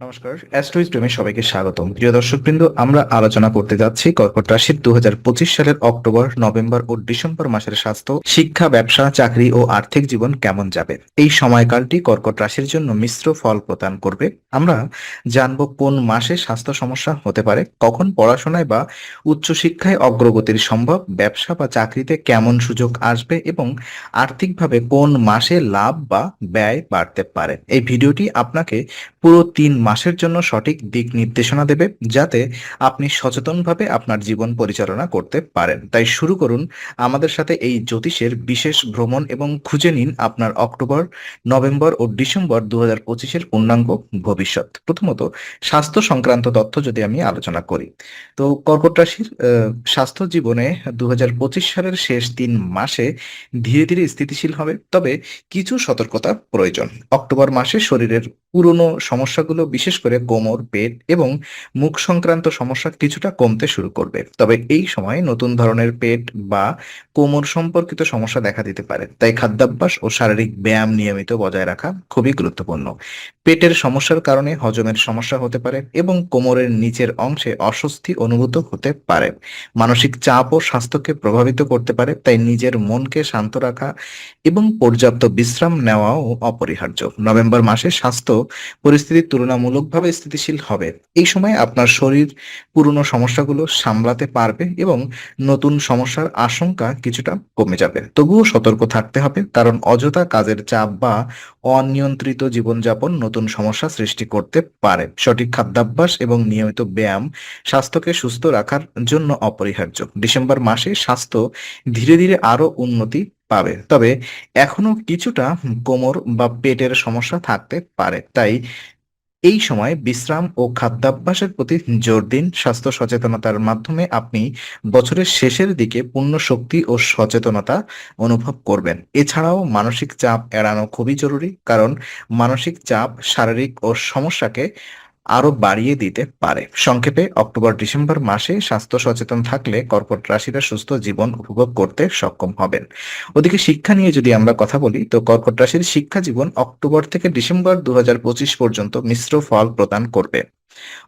নমস্কার অ্যাস্ট্রোইস্টমে সবাইকে স্বাগতম। প্রিয় দর্শকবৃন্দ, আমরা আলোচনা করতে যাচ্ছি কর্কট রাশির দু হাজার পঁচিশ সালের অক্টোবর, নভেম্বর ও ডিসেম্বর মাসের স্বাস্থ্য, শিক্ষা, ব্যবসা, চাকরি ও আর্থিক জীবন কেমন যাবে? এই সময়কালটি কর্কট রাশির জন্য মিশ্র ফল প্রদান করবে। আমরা জানব কোন মাসে স্বাস্থ্য সমস্যা হতে পারে, কখন পড়াশোনায় বা উচ্চশিক্ষায় অগ্রগতির সম্ভব, ব্যবসা বা চাকরিতে কেমন সুযোগ আসবে এবং আর্থিকভাবে কোন মাসে লাভ বা ব্যয় বাড়তে পারে। এই ভিডিওটি আপনাকে পুরো তিন মাসের জন্য সঠিক দিক নির্দেশনা দেবে যাতে আপনি সচেতনভাবে আপনার জীবন পরিচালনা করতে পারেন। তাই শুরু করুন আমাদের সাথে এই জ্যোতিষের বিশেষ ভ্রমণ এবং খুঁজে নিন আপনার অক্টোবর, নভেম্বর ও ডিসেম্বর দু হাজার পঁচিশের পূর্ণাঙ্গ ভবিষ্যৎ। প্রথমত, স্বাস্থ্য সংক্রান্ত তথ্য যদি আমি আলোচনা করি। তো কর্কট রাশির স্বাস্থ্য জীবনে দু হাজার পঁচিশ সালের শেষ তিন মাসে ধীরে ধীরে স্থিতিশীল হবে। তবে কিছু সতর্কতা প্রয়োজন। অক্টোবর মাসে শরীরের পুরনো সমস্যাগুলো, বিশেষ করে কোমর পেট এবং মুখ সংক্রান্ত সমস্যা কিছুটা কমতে শুরু করবে। তবে এই সময় নতুন ধরনের পেট বা কোমর সম্পর্কিত সমস্যা দেখা দিতে পারে। তাই খাদ্যাভ্যাস ও শারীরিক ব্যায়াম নিয়মিত বজায় রাখা খুবই গুরুত্বপূর্ণ। পেটের সমস্যার কারণে হজমের সমস্যা হতে পারে এবং কোমরের নিচের অংশে অস্বস্তি অনুভূত হতে পারে। মানসিক চাপ ও স্বাস্থ্যকে প্রভাবিত করতে পারে, তাই নিজের মনকে শান্ত রাখা এবং পর্যাপ্ত বিশ্রাম নেওয়াও অপরিহার্য। নভেম্বর মাসে স্বাস্থ্য পরিস্থিতি তুলনামূলকভাবে স্থিতিশীল হবে। এই সময় আপনার শরীর পুরনো সমস্যাগুলো সামলাতে পারবে এবং নতুন সমস্যার আশঙ্কা কিছুটা কমে যাবে। তবুও সতর্ক থাকতে হবে, কারণ অযথা কাজের চাপ বা অনিয়ন্ত্রিত জীবনযাপন নতুন সমস্যা সৃষ্টি করতে পারে। সঠিক খাদ্যাভ্যাস এবং নিয়মিত ব্যায়াম স্বাস্থ্যকে সুস্থ রাখার জন্য অপরিহার্য। ডিসেম্বর মাসে স্বাস্থ্য ধীরে ধীরে আরও উন্নতি পাবে। তবে এখনও কিছুটা কোমর বা পেটের সমস্যা থাকতে পারে। তাই এই সময় বিশ্রাম ও খাদ্যাভ্যাসের প্রতি জোর দিন স্বাস্থ্য সচেতনতার মাধ্যমে আপনি বছরের শেষের দিকে পূর্ণ শক্তি ও সচেতনতা অনুভব করবেন। এছাড়াও মানসিক চাপ এড়ানো খুবই জরুরি, কারণ মানসিক চাপ শারীরিক ও সমস্যাকে আরও বাড়িয়ে দিতে পারে। সংক্ষেপে, অক্টোবর ডিসেম্বর মাসে স্বাস্থ্য সচেতন থাকলে কর্কট রাশিরা সুস্থ জীবন উপভোগ করতে সক্ষম হবেন। ওদিকে শিক্ষা নিয়ে যদি আমরা কথা বলি, তো কর্কট রাশির শিক্ষা জীবন অক্টোবর থেকে ডিসেম্বর দু হাজার পঁচিশ পর্যন্ত মিশ্র ফল প্রদান করবে।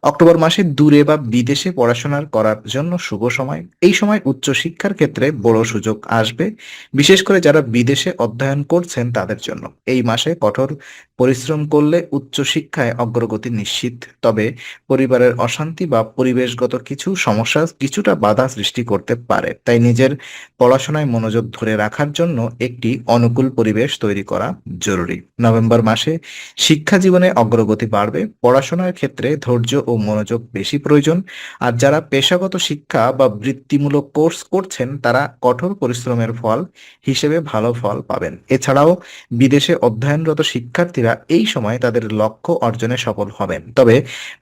অক্টোবর মাসে দূরে বা বিদেশে পড়াশোনার করার জন্য শুভ সময়। এই সময় উচ্চ শিক্ষার ক্ষেত্রে বড় সুযোগ আসবে, বিশেষ করে যারা বিদেশে অধ্যয়ন করছেন তাদের জন্য। এই মাসে কঠোর পরিশ্রম করলে উচ্চ শিক্ষায় অগ্রগতি নিশ্চিত। তবে পরিবারের অশান্তি বা পরিবেশগত কিছু সমস্যা কিছুটা বাধা সৃষ্টি করতে পারে। তাই নিজের পড়াশোনায় মনোযোগ ধরে রাখার জন্য একটি অনুকূল পরিবেশ তৈরি করা জরুরি। নভেম্বর মাসে শিক্ষা জীবনে অগ্রগতি বাড়বে। পড়াশোনার ক্ষেত্রে ধৈর্য ও মনোযোগ বেশি প্রয়োজন। আর যারা পেশাগত শিক্ষা বা বৃত্তিমূলক কোর্স করছেন, তারা কঠোর পরিশ্রমের ফল হিসেবে ভালো ফল পাবেন। এছাড়াও বিদেশে অধ্যয়নরত শিক্ষার্থীরা এই সময় তাদের লক্ষ্য অর্জনে সফল হবেন। তবে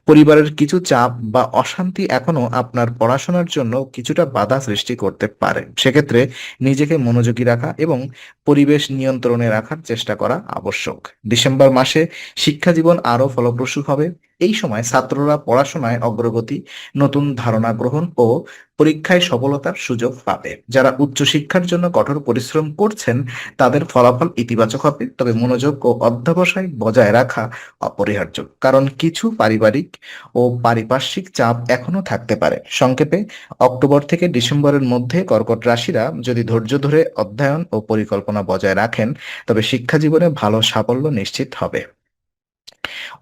পরিবারের কিছু চাপ বা অশান্তি এখনও আপনার পড়াশোনার জন্য কিছুটা বাধা সৃষ্টি করতে পারে। সেক্ষেত্রে নিজেকে মনোযোগী রাখা এবং পরিবেশ নিয়ন্ত্রণে রাখার চেষ্টা করা আবশ্যক। ডিসেম্বর মাসে শিক্ষা জীবন আরও ফলপ্রসূ হবে। এই সময় ছাত্ররা পড়াশোনায় অগ্রগতি, নতুন ধারণা গ্রহণ ও পরীক্ষায় সফলতার সুযোগ পাবে। যারা উচ্চশিক্ষার জন্য কঠোর পরিশ্রম করছেন, তাদের ফলাফল ইতিবাচক হবে। তবে মনোযোগ ও অধ্যবসায় বজায় রাখা অপরিহার্য। কারণ কিছু পারিবারিক ও পারিপার্শ্বিক চাপ এখনও থাকতে পারে। সংক্ষেপে, অক্টোবর থেকে ডিসেম্বরের মধ্যে কর্কট রাশিরা যদি ধৈর্য ধরে অধ্যয়ন ও পরিকল্পনা বজায় রাখেন, তবে শিক্ষা জীবনে ভালো সাফল্য নিশ্চিত হবে।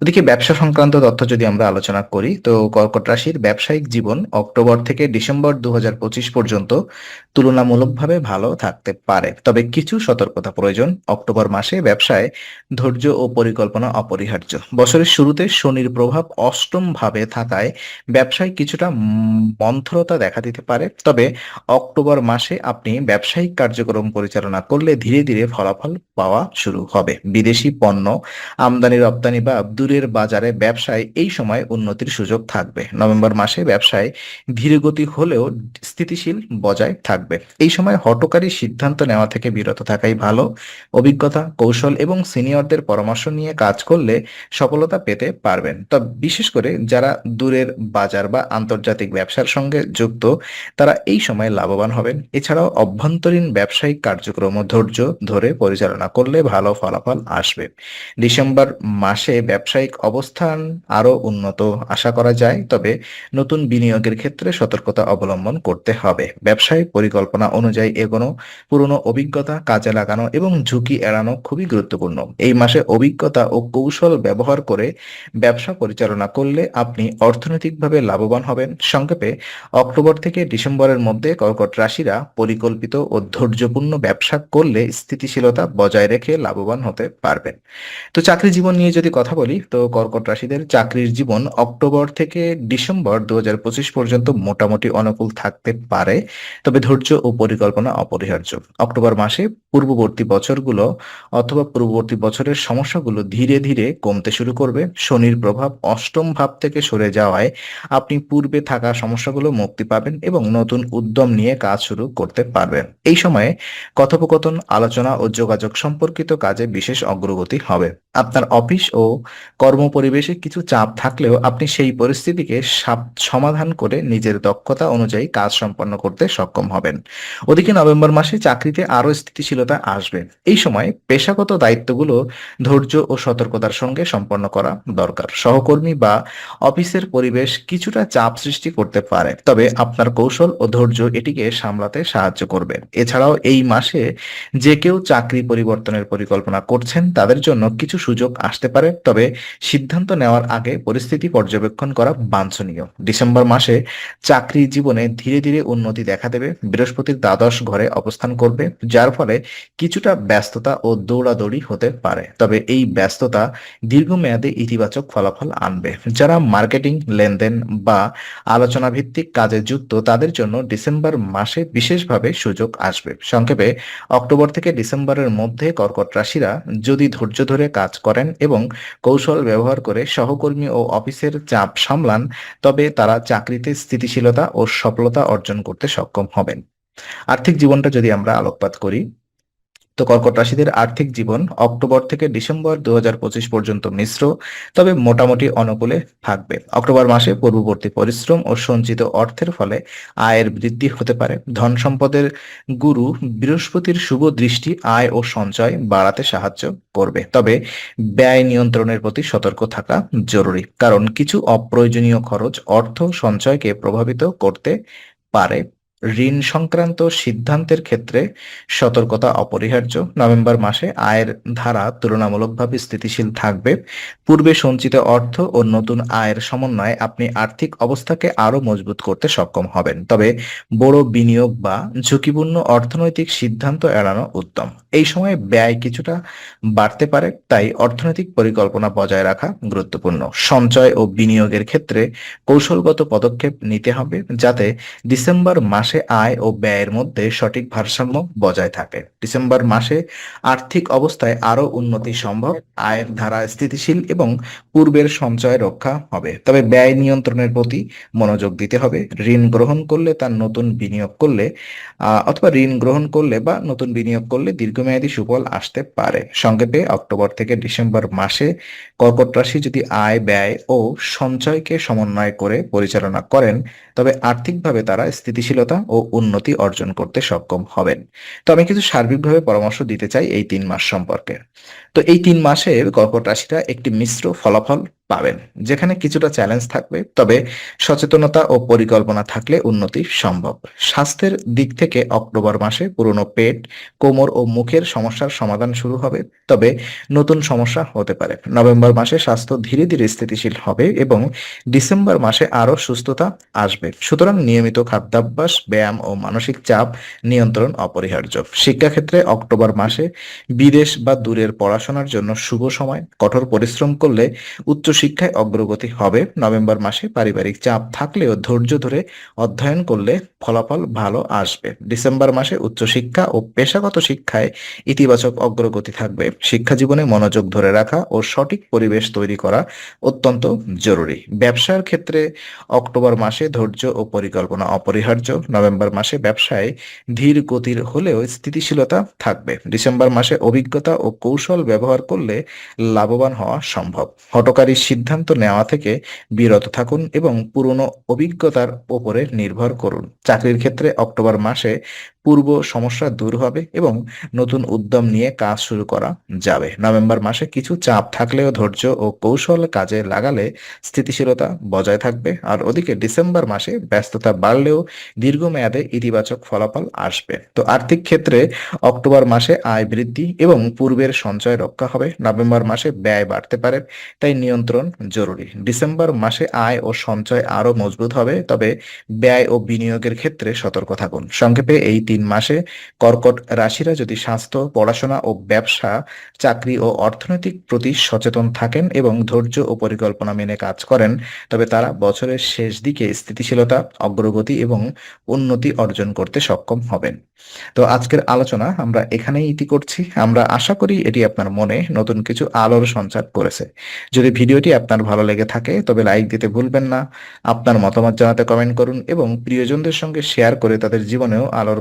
ওদিকে ব্যবসা সংক্রান্ত তথ্য যদি আমরা আলোচনা করি, তো কর্কট রাশির ব্যবসায়িক জীবন অক্টোবর থেকে ডিসেম্বর দুহাজার পঁচিশ পর্যন্ত তুলনামূলকভাবে ভালো থাকতে পারে। তবে কিছু সতর্কতা প্রয়োজন। অক্টোবর মাসে ব্যবসায় ধৈর্য ও পরিকল্পনা অপরিহার্য। বছরের শুরুতে শনির প্রভাব অষ্টম ভাবে থাকায় ব্যবসায় কিছুটা মন্থরতা দেখা দিতে পারে। তবে অক্টোবর মাসে আপনি ব্যবসায়িক কার্যক্রম পরিচালনা করলে ধীরে ধীরে ফলাফল পাওয়া শুরু হবে। বিদেশি পণ্য আমদানি রপ্তানি বা দূরের বাজারে ব্যবসায় এই সময় উন্নতির সুযোগ থাকবে। নভেম্বর মাসে ব্যবসায় ধীরগতি হলেও স্থিতিশীল বজায় থাকবে। এই সময় হঠকারী সিদ্ধান্ত নেওয়া থেকে বিরত থাকাই ভালো। অভিজ্ঞতা, কৌশল এবং সিনিয়রদের পরামর্শ নিয়ে কাজ করলে সফলতা পেতে পারবেন। তবে বিশেষ করে যারা দূরের বাজার বা আন্তর্জাতিক ব্যবসার সঙ্গে যুক্ত, তারা এই সময় লাভবান হবেন। এছাড়াও অভ্যন্তরীণ ব্যবসায়িক কার্যক্রম ধৈর্য ধরে পরিচালনা করলে ভালো ফলাফল আসবে। ডিসেম্বর মাসে ব্যবসায়িক অবস্থান আরও উন্নত আশা করা যায়। তবে নতুন বিনিয়োগের ক্ষেত্রে সতর্কতা অবলম্বন করতে হবে। ব্যবসায় পরিকল্পনা অনুযায়ী এগোনো, পুরনো অভিজ্ঞতা কাজে লাগানো এবং ঝুঁকি এড়ানো খুবই গুরুত্বপূর্ণ। এই মাসে অভিজ্ঞতা ও কৌশল ব্যবহার করে ব্যবসা পরিচালনা করলে আপনি অর্থনৈতিকভাবে লাভবান হবেন। সংক্ষেপে, অক্টোবর থেকে ডিসেম্বরের মধ্যে কর্কট রাশিরা পরিকল্পিত ও ধৈর্যপূর্ণ ব্যবসা করলে স্থিতিশীলতা বজায় রেখে লাভবান হতে পারবেন। তো চাকরি জীবন নিয়ে যদি কথা বলি, তো কর্কট রাশিদের চাকরির জীবন অক্টোবর থেকে ডিসেম্বর দু হাজার পঁচিশ পর্যন্ত মোটামুটি অনুকূল থাকতে পারে, তবে ধৈর্য ও পরিকল্পনা অপরিহার্য। অক্টোবর মাসে পূর্ববর্তী বছরগুলো অথবা পূর্ববর্তী বছরের সমস্যাগুলো ধীরে ধীরে কমতে শুরু করবে। শনির প্রভাব অষ্টম ভাব থেকে সরে যাওয়ায় আপনি পূর্বে থাকা সমস্যাগুলো মুক্তি পাবেন এবং নতুন উদ্যম নিয়ে কাজ শুরু করতে পারবেন। এই সময়ে কথোপকথন, আলোচনা ও যোগাযোগ সম্পর্কিত কাজে বিশেষ অগ্রগতি হবে। আপনার অফিস ও কর্মপরিবেশে কিছু চাপ থাকলেও আপনি সেই পরিস্থিতিকে সমাধান করে নিজের দক্ষতা অনুযায়ী কাজ সম্পন্ন করতে সক্ষম হবেন। ওদিকে নভেম্বর মাসে চাকরিতে আরও স্থিতিশীলতা আসবে। এই সময় পেশাগত দায়িত্বগুলো ধৈর্য ও সতর্কতার সঙ্গে সম্পন্ন করা দরকার। সহকর্মী বা অফিসের পরিবেশ কিছুটা চাপ সৃষ্টি করতে পারে, তবে আপনার কৌশল ও ধৈর্য এটিকে সামলাতে সাহায্য করবে। এছাড়াও এই মাসে যে কেউ চাকরি পরিবর্তনের পরিকল্পনা করছেন, তাদের জন্য কিছু সুযোগ আসতে পারে। তবে সিদ্ধান্ত নেওয়ার আগে পরিস্থিতি পর্যবেক্ষণ করা বাঞ্ছনীয়। ডিসেম্বর মাসে চাকরি জীবনে ধীরে ধীরে উন্নতি দেখা দেবে, বৃহস্পতির দ্বাদশ ঘরে অবস্থান করবে, যার ফলে কিছুটা ব্যস্ততা ও দৌড়াদৌড়ি হতে পারে। তবে এই ব্যস্ততা দীর্ঘমেয়াদে ইতিবাচক ফলাফল আনবে। যারা মার্কেটিং লেনদেন বা আলোচনা ভিত্তিক কাজে যুক্ত, তাদের জন্য ডিসেম্বর মাসে বিশেষভাবে সুযোগ আসবে। সংক্ষেপে, অক্টোবর থেকে ডিসেম্বরের মধ্যে কর্কট রাশিরা যদি ধৈর্য ধরে কাজ করেন এবং কৌশল ব্যবহার করে সহকর্মী ও অফিসের চাপ সামলান, তবে তারা চাকরিতে স্থিতিশীলতা ও সফলতা অর্জন করতে সক্ষম হবেন। আর্থিক জীবনটা যদি আমরা আলোকপাত করি তো কর্কট রাশিদের আর্থিক জীবন অক্টোবর থেকে ডিসেম্বর দু হাজার পঁচিশ পর্যন্ত মিশ্র, তবে মোটামুটি অনুকূলে থাকবে। অক্টোবর মাসে পূর্ববর্তী পরিশ্রম ও সঞ্চিত অর্থের ফলে আয়ের বৃদ্ধি হতে পারে। ধন সম্পদের গুরু বৃহস্পতির শুভ দৃষ্টি, আয় ও সঞ্চয় বাড়াতে সাহায্য করবে। তবে ব্যয় নিয়ন্ত্রণের প্রতি সতর্ক থাকা জরুরি, কারণ কিছু অপ্রয়োজনীয় খরচ অর্থ সঞ্চয়কে প্রভাবিত করতে পারে। ঋণ সংক্রান্ত সিদ্ধান্তের ক্ষেত্রে সতর্কতা অপরিহার্য। নভেম্বর মাসে আয়ের ধারা তুলনামূলকভাবে স্থিতিশীল থাকবে। পূর্বে সঞ্চিত অর্থ ও নতুন আয়ের সমন্বয়ে আপনি আর্থিক অবস্থাকে আরও মজবুত করতে সক্ষম হবেন। তবে বড় বিনিয়োগ বা ঝুঁকিপূর্ণ অর্থনৈতিক সিদ্ধান্ত এড়ানো উত্তম। এই সময়ে ব্যয় কিছুটা বাড়তে পারে, তাই অর্থনৈতিক পরিকল্পনা বজায় রাখা গুরুত্বপূর্ণ। সঞ্চয় ও বিনিয়োগের ক্ষেত্রে কৌশলগত পদক্ষেপ নিতে হবে, যাতে ডিসেম্বর মাসে আয় ও ব্যয়ের মধ্যে সঠিক ভারসাম্য বজায় থাকে। ডিসেম্বর মাসে আর্থিক অবস্থায় আরও উন্নতি সম্ভব, আয়ের ধারা স্থিতিশীল এবং পূর্বের সঞ্চয় রক্ষা হবে। তবে ব্যয় নিয়ন্ত্রণের প্রতি মনোযোগ দিতে হবে। ঋণ গ্রহণ করলে তার নতুন বিনিয়োগ করলে অথবা ঋণ গ্রহণ করলে বা নতুন বিনিয়োগ করলে দীর্ঘমেয়াদী সুফল আসতে পারে। সংক্ষেপে, অক্টোবর থেকে ডিসেম্বর মাসে কর্কট রাশি যদি আয়, ব্যয় ও সঞ্চয়কে সমন্বয় করে পরিচালনা করেন, তবে আর্থিকভাবে তারা স্থিতিশীলতা ও উন্নতি অর্জন করতে সক্ষম হবেন। তো আমি কিছু সার্বিকভাবে পরামর্শ দিতে চাই এই তিন মাস সম্পর্কে। তো এই তিন মাসে কর্কট রাশিরা একটি মিশ্র ফলাফল পাবেন, যেখানে কিছুটা চ্যালেঞ্জ থাকবে, তবে সচেতনতা ও পরিকল্পনা থাকলে উন্নতি সম্ভব। স্বাস্থ্যের দিক থেকে অক্টোবর মাসে পুরনো পেট, কোমর ও মুখের সমস্যার সমাধান শুরু হবে, তবে নতুন সমস্যা হতে পারে। নভেম্বর মাসে স্বাস্থ্য ধীরে ধীরে স্থিতিশীল হবে এবং ডিসেম্বর মাসে আরও সুস্থতা আসবে। সুতরাং নিয়মিত খাদ্যাভ্যাস, ব্যায়াম ও মানসিক চাপ নিয়ন্ত্রণ অপরিহার্য। শিক্ষাক্ষেত্রে অক্টোবর মাসে বিদেশ বা দূরের পড়াশোনার জন্য শুভ সময়। কঠোর পরিশ্রম করলে উচ্চশিক্ষায় অগ্রগতি হবে। নভেম্বর মাসে পারিবারিক চাপ থাকলেও ধৈর্য ধরে অধ্যয়ন করলে ফলাফল ভালো আসবে। ডিসেম্বর মাসে উচ্চশিক্ষা ও পেশাগত শিক্ষায় ইতিবাচক অগ্রগতি থাকবে। শিক্ষা জীবনে মনোযোগ ধরে রাখা ও সঠিক পরিবেশ তৈরি করা অত্যন্ত জরুরি। ব্যবসার ক্ষেত্রে অক্টোবর মাসে ধৈর্য ও পরিকল্পনা অপরিহার্য। নভেম্বর মাসে ব্যবসায় ধীর গতির হলেও স্থিতিশীলতা থাকবে। ডিসেম্বর মাসে অভিজ্ঞতা ও কৌশল ব্যবহার করলে লাভবান হওয়া সম্ভব। হটকারী সিদ্ধান্ত নেওয়া থেকে বিরত থাকুন এবং পুরনো অভিজ্ঞতার ওপরে নির্ভর করুন। চাকরির ক্ষেত্রে অক্টোবর মাসে পূর্ব সমস্যা দূর হবে এবং নতুন উদ্যম নিয়ে কাজ শুরু করা যাবে। নভেম্বর মাসে কিছু চাপ থাকলেও ধৈর্য ও কৌশল কাজে লাগালে স্থিতিশীলতা বজায় থাকবে। আর ওদিকে ডিসেম্বর মাসে ব্যস্ততা বাড়লেও দীর্ঘমেয়াদে ইতিবাচক ফলাফল আসবে। তো আর্থিক ক্ষেত্রে অক্টোবর মাসে আয় বৃদ্ধি এবং পূর্বের সঞ্চয় রক্ষা হবে। নভেম্বর মাসে ব্যয় বাড়তে পারে, তাই নিয়ন্ত্রণ জরুরি। ডিসেম্বর মাসে আয় ও সঞ্চয় আরও মজবুত হবে, তবে ব্যয় ও বিনিয়োগের ক্ষেত্রে সতর্ক থাকুন। সংক্ষেপে এই তিন মাসে কর্কট রাশিরা যদি স্বাস্থ্য, পড়াশোনা ও ব্যবসা, চাকরি ও অর্থনৈতিক প্রতি সচেতন থাকেন এবং ধৈর্য ও পরিকল্পনা মেনে কাজ করেন, তবে তারা বছরের শেষ দিকে স্থিতিশীলতা, অগ্রগতি এবং উন্নতি অর্জন করতে সক্ষম হবেন। তো আজকের আলোচনা আমরা এখানেই ইতি করছি। আমরা আশা করি এটি আপনার মনে নতুন কিছু আলোর সঞ্চার করেছে। যদি ভিডিওটি আপনার ভালো লেগে থাকে, তবে লাইক দিতে ভুলবেন না। আপনার মতামত জানাতে কমেন্ট করুন এবং প্রিয়জনদের সঙ্গে শেয়ার করে তাদের জীবনেও আলোর